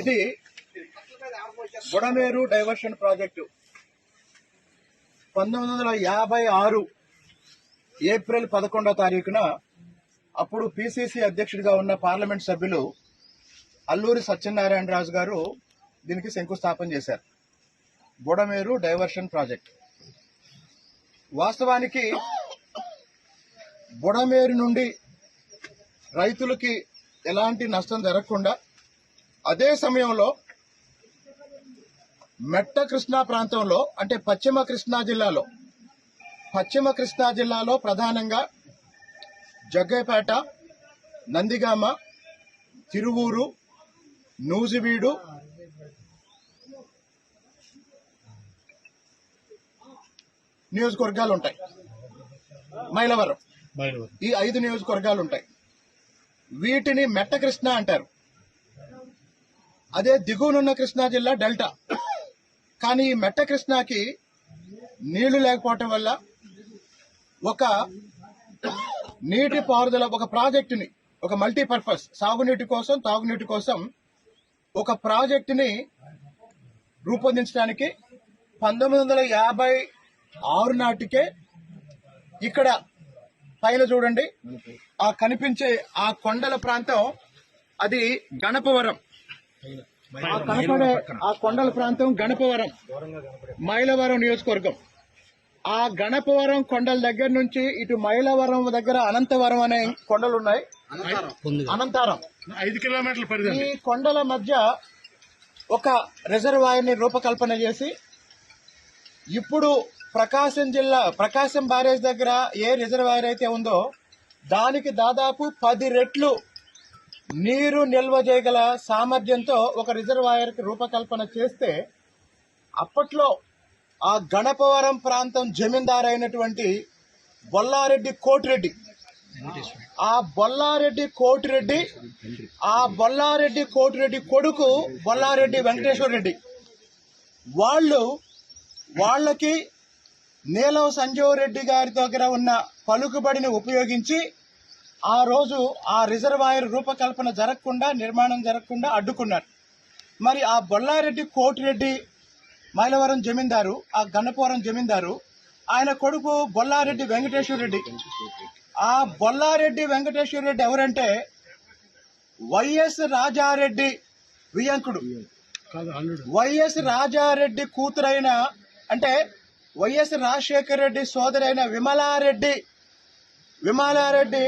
ఇది Budameru diversion project. పంతొమ్మిది వందల యాభై ఆరు ఏప్రిల్ పదకొండో తారీఖున అప్పుడు పిసిసి అధ్యక్షుడిగా ఉన్న పార్లమెంట్ సభ్యులు అల్లూరి సత్యనారాయణ రాజు గారు దీనికి శంకుస్థాపన చేశారు. Budameru diversion project. వాస్తవానికి బుడమేరు నుండి రైతులకి ఎలాంటి నష్టం జరగకుండా అదే సమయంలో మెట్ట కృష్ణా ప్రాంతంలో అంటే పశ్చిమ కృష్ణా జిల్లాలో పశ్చిమ కృష్ణా జిల్లాలో ప్రధానంగా జగ్గైపేట నందిగామ తిరువూరు నూజివీడు నియోజకవర్గాలు ఉంటాయి మైలవరం. ఈ ఐదు నియోజకవర్గాలు ఉంటాయి వీటిని మెట్ట కృష్ణ అంటారు. అదే దిగువనున్న కృష్ణా జిల్లా డెల్టా. కానీ ఈ మెట్ట కృష్ణాకి నీళ్ళు లేకపోవటం వల్ల ఒక నీటి పారుదల ఒక ప్రాజెక్టుని ఒక మల్టీపర్పస్ సాగునీటి కోసం తాగునీటి కోసం ఒక ప్రాజెక్టుని రూపొందించడానికి పంతొమ్మిది వందల యాభై ఆరు నాటికే ఇక్కడ పైన చూడండి. ఆ కనిపించే ఆ కొండల ప్రాంతం అది గణపవరం. ఆ కనపడే ఆ కొండల ప్రాంతం గణపవరం. మైలవరం నియోజకవర్గం. ఆ గణపవరం కొండల దగ్గర నుంచి ఇటు మైలవరం దగ్గర అనంతవరం అనే కొండలు ఉన్నాయి. అనంతారం. ఐదు కిలోమీటర్ల పరిధి ఈ కొండల మధ్య ఒక రిజర్వాయర్ని రూపకల్పన చేసి ఇప్పుడు ప్రకాశం జిల్లా ప్రకాశం బ్యారేజ్ దగ్గర ఏ రిజర్వాయర్ అయితే ఉందో దానికి దాదాపు పది రెట్లు నీరు నిల్వ చేయగల సామర్థ్యంతో ఒక రిజర్వాయర్కి రూపకల్పన చేస్తే అప్పట్లో ఆ గణపవరం ప్రాంతం జమీందారు అయినటువంటి బొల్లారెడ్డి కోటిరెడ్డి. ఆ బొల్లారెడ్డి కోటిరెడ్డి ఆ బొల్లారెడ్డి కోటిరెడ్డి కొడుకు బొల్లారెడ్డి వెంకటేశ్వర రెడ్డి వాళ్ళు వాళ్ళకి నీలం సంజీవ్ రెడ్డి గారి దగ్గర ఉన్న పలుకుబడిని ఉపయోగించి ఆ రోజు ఆ రిజర్వాయర్ రూపకల్పన జరగకుండా నిర్మాణం జరగకుండా అడ్డుకున్నారు. మరి ఆ బొల్లారెడ్డి కోటిరెడ్డి మైలవరం జమీందారు ఆ గన్నపురం జమీందారు ఆయన కొడుకు బొల్లారెడ్డి వెంకటేశ్వర రెడ్డి. ఆ బొల్లారెడ్డి వెంకటేశ్వర రెడ్డి ఎవరంటే వైఎస్ రాజారెడ్డి వియంకుడు. వైఎస్ రాజారెడ్డి కూతురైన అంటే వైఎస్ రాజశేఖర రెడ్డి సోదరైన విమలారెడ్డి విమలారెడ్డి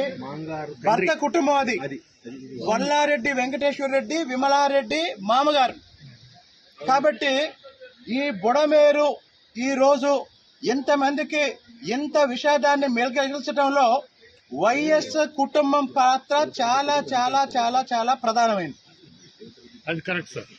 భర్త కుటుంబం అది. వల్లారెడ్డి వెంకటేశ్వర రెడ్డి విమలారెడ్డి మామగారు. కాబట్టి ఈ బుడమేరు ఈ రోజు ఎంతమందికి ఎంత విషాదాన్ని మెలగల్చడంలో వైఎస్ కుటుంబం పాత్ర చాలా చాలా చాలా చాలా ప్రధానమైంది అది కరెక్ట్ సార్.